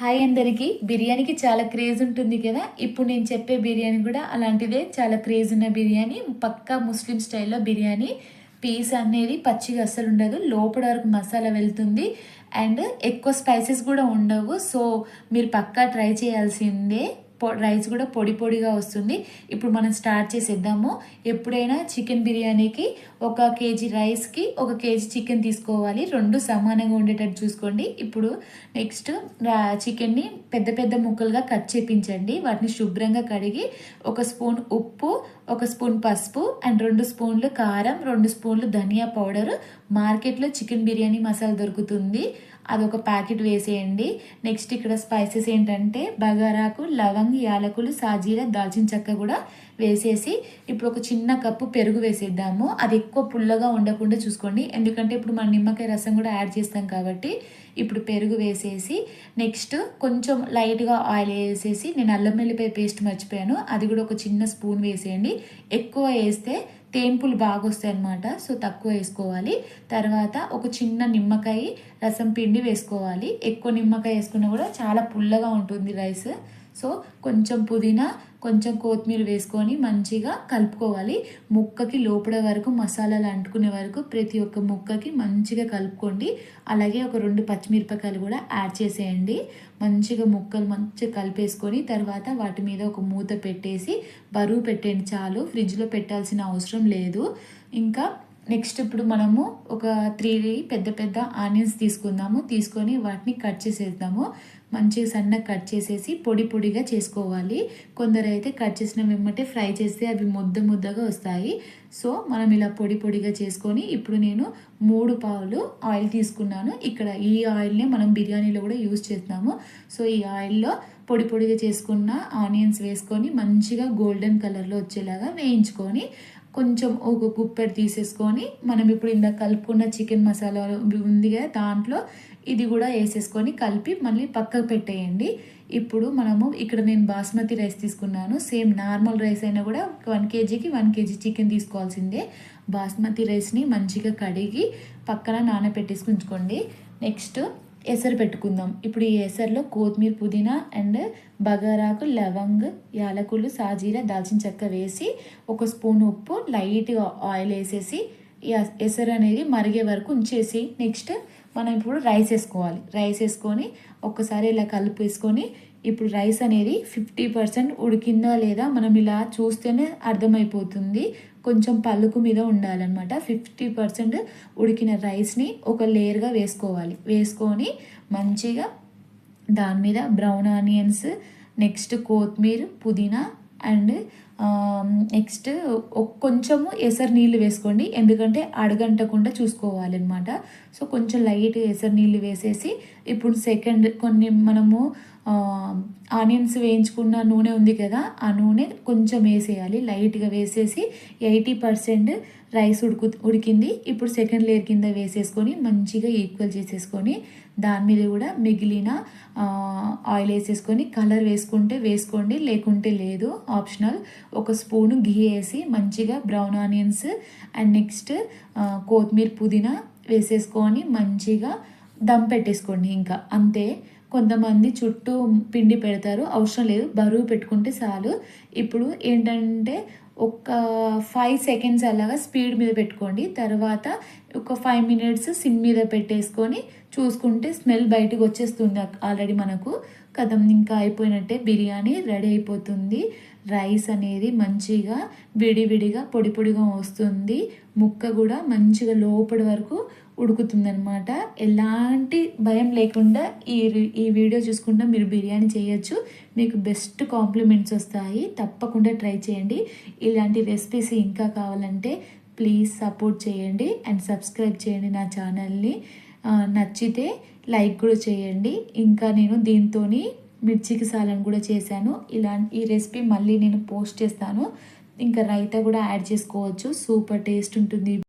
Hi అందరికీ. బిర్యానీకి చాలా క్రేజ్ ఉంటుంది కదా? ఇప్పుడు నేను చెప్పే బిర్యానీ కూడా అలాంటిదే. చాలా క్రేజ్ ఉన్న బిర్యానీ. పక్కా ముస్లిం స్టైల్లో బిర్యానీ. పీస్ అనేది పచ్చిగా అస్సలు ఉండదు. లోపల వరకు మసాలా వెళ్తుంది. అండ్ ఎక్కువ స్పైసెస్ కూడా ఉండవు. సో మీరు పక్కా ట్రై చేయాల్సిందే. రైస్ కూడా పొడి పొడిగా వస్తుంది. ఇప్పుడు మనం స్టార్ట్ చేసేద్దాము. ఎప్పుడైనా చికెన్ బిర్యానీకి ఒక కేజీ రైస్కి ఒక కేజీ చికెన్ తీసుకోవాలి. రెండు సమానంగా ఉండేటట్టు చూసుకోండి. ఇప్పుడు నెక్స్ట్ చికెన్ని పెద్ద పెద్ద ముక్కలుగా కట్ చేపించండి. వాటిని శుభ్రంగా కడిగి ఒక స్పూన్ ఉప్పు ఒక స్పూన్ పసుపు అండ్ రెండు స్పూన్లు కారం రెండు స్పూన్లు ధనియా పౌడర్. మార్కెట్లో చికెన్ బిర్యానీ మసాలా దొరుకుతుంది. అదొక ప్యాకెట్ వేసేయండి. నెక్స్ట్ ఇక్కడ స్పైసెస్ ఏంటంటే బగారాకు లవంగ్ యాలకులు సాజీర దాల్చిన చెక్క కూడా వేసేసి ఇప్పుడు ఒక చిన్న కప్పు పెరుగు వేసేద్దాము. అది ఎక్కువ పుల్లగా ఉండకుండా చూసుకోండి. ఎందుకంటే ఇప్పుడు మన నిమ్మకాయ రసం కూడా యాడ్ చేస్తాం కాబట్టి ఇప్పుడు పెరుగు వేసేసి నెక్స్ట్ కొంచెం లైట్గా ఆయిల్ వేసేసి నేను అల్లం వెల్లిపాయ పేస్ట్ మర్చిపోయాను. అది కూడా ఒక చిన్న స్పూన్ వేసేయండి. ఎక్కువ వేస్తే తేంపులు బాగా వస్తాయి అన్నమాట. సో తక్కువ వేసుకోవాలి. తర్వాత ఒక చిన్న నిమ్మకాయ రసం పిండి వేసుకోవాలి. ఎక్కువ నిమ్మకాయ వేసుకున్నా కూడా చాలా పుల్లగా ఉంటుంది రైస్. సో కొంచెం పుదీనా కొంచెం కొత్తిమీర వేసుకొని మంచిగా కలుపుకోవాలి. ముక్కకి లోపల వరకు మసాలాలు అంటుకునే వరకు ప్రతి ఒక్క ముక్కకి మంచిగా కలుపుకోండి. అలాగే ఒక రెండు పచ్చిమిరపకాయలు కూడా యాడ్ చేసేయండి. మంచిగా ముక్కలు మంచిగా కలిపేసుకొని తర్వాత వాటి మీద ఒక మూత పెట్టేసి బరువు పెట్టండి చాలు. ఫ్రిడ్జ్లో పెట్టాల్సిన అవసరం లేదు. ఇంకా నెక్స్ట్ ఇప్పుడు మనము ఒక త్రీ పెద్ద పెద్ద ఆనియన్స్ తీసుకుందాము. తీసుకొని వాటిని కట్ చేసేద్దాము. మంచిగా సన్నగా కట్ చేసేసి పొడి పొడిగా చేసుకోవాలి. కొందరు అయితే కట్ చేసిన వెమ్మటే ఫ్రై చేస్తే అవి ముద్ద ముద్దగా వస్తాయి. సో మనం ఇలా పొడి పొడిగా చేసుకొని ఇప్పుడు నేను మూడు పావులు ఆయిల్ తీసుకున్నాను. ఇక్కడ ఈ ఆయిల్నే మనం బిర్యానీలో కూడా యూజ్ చేస్తున్నాము. సో ఈ ఆయిల్లో పొడి పొడిగా చేసుకున్న ఆనియన్స్ వేసుకొని మంచిగా గోల్డెన్ కలర్లో వచ్చేలాగా వేయించుకొని కొంచెం ఒక గుప్పెడు తీసేసుకొని మనం ఇప్పుడు ఇందాక కలుపుకున్న చికెన్ మసాలా ఉంది కదా దాంట్లో ఇది కూడా వేసేసుకొని కలిపి మళ్ళీ పక్కకు పెట్టేయండి. ఇప్పుడు మనము ఇక్కడ నేను బాస్మతి రైస్ తీసుకున్నాను. సేమ్ నార్మల్ రైస్ అయినా కూడా వన్ కేజీకి వన్ కేజీ చికెన్ తీసుకోవాల్సిందే. బాస్మతి రైస్ని మంచిగా కడిగి పక్కన నానబెట్టేసి ఉంచుకోండి నెక్స్ట్ ఎసరు పెట్టుకుందాం. ఇప్పుడు ఈ ఎసరులో కొత్తిమీర పుదీనా అండ్ బగారాకు లవంగ్ యాలకులు సాజీర దాల్చిన చెక్క వేసి ఒక స్పూన్ ఉప్పు లైట్గా ఆయిల్ వేసేసి ఎసరు అనేది మరిగే వరకు ఉంచేసి నెక్స్ట్ మనం ఇప్పుడు రైస్ వేసుకోవాలి. రైస్ వేసుకొని ఒక్కసారి ఇలా కలిపి వేసుకొని ఇప్పుడు రైస్ అనేది ఫిఫ్టీ పర్సెంట్ ఉడికిందా లేదా మనం ఇలా చూస్తేనే అర్థమైపోతుంది. కొంచెం పలుకు మీద ఉండాలన్నమాట. ఫిఫ్టీ పర్సెంట్ ఉడికిన రైస్ని ఒక లేయర్గా వేసుకోవాలి. వేసుకొని మంచిగా దాని మీద బ్రౌన్ ఆనియన్స్ నెక్స్ట్ కొత్తిమీర పుదీనా అండ్ నెక్స్ట్ కొంచెము ఎసరు నీళ్ళు వేసుకోండి. ఎందుకంటే అడగంటకుండా చూసుకోవాలన్నమాట. సో కొంచెం లైట్ ఎసరు నీళ్ళు వేసేసి ఇప్పుడు సెకండ్ కొన్ని మనము ఆనియన్స్ వేయించుకున్న నూనె ఉంది కదా ఆ నూనె కొంచెం వేసేయాలి. లైట్గా వేసేసి ఎయిటీ పర్సెంట్ రైస్ ఉడుకు ఉడికింది. ఇప్పుడు సెకండ్ లేయర్ కింద వేసేసుకొని మంచిగా ఈక్వల్ చేసేసుకొని దాని మీద కూడా మిగిలిన ఆయిల్ వేసేసుకొని కలర్ వేసుకుంటే వేసుకోండి లేకుంటే లేదు. ఆప్షనల్. ఒక స్పూను ఘీ వేసి మంచిగా బ్రౌన్ ఆనియన్స్ అండ్ నెక్స్ట్ కొత్తిమీర పుదీనా వేసేసుకొని మంచిగా దమ్ పెట్టేసుకోండి ఇంకా. అంతే. కొంతమంది చుట్టూ పిండి పెడతారు. అవసరం లేదు. బరువు పెట్టుకుంటే చాలు. ఇప్పుడు ఏంటంటే ఒక ఫైవ్ సెకండ్స్ అలాగా స్పీడ్ మీద పెట్టుకోండి. తర్వాత ఒక ఫైవ్ మినిట్స్ సిమ్ మీద పెట్టేసుకొని చూసుకుంటే స్మెల్ బయటకు వచ్చేస్తుంది ఆల్రెడీ మనకు. కథం ఇంకా అయిపోయినట్టే బిర్యానీ రెడీ అయిపోతుంది. రైస్ అనేది మంచిగా విడివిడిగా పొడి పొడిగా వస్తుంది. ముక్క కూడా మంచిగా లోపలి వరకు ఉడుకుతుందనమాట ఎలాంటి భయం లేకుండా ఈ ఈ వీడియో చూసుకుంటా మీరు బిర్యానీ చేయొచ్చు. మీకు బెస్ట్ కాంప్లిమెంట్స్ వస్తాయి. తప్పకుండా ట్రై చేయండి. ఇలాంటి రెసిపీస్ ఇంకా కావాలంటే ప్లీజ్ సపోర్ట్ చేయండి అండ్ సబ్స్క్రైబ్ చేయండి నా ఛానల్ని. నచ్చితే లైక్ కూడా చేయండి. ఇంకా నేను దీంతో మిర్చికి సాలను కూడా చేశాను. ఇలా ఈ రెసిపీ మళ్ళీ నేను పోస్ట్ చేస్తాను. ఇంకా రైతా కూడా యాడ్ చేసుకోవచ్చు. సూపర్ టేస్ట్ ఉంటుంది.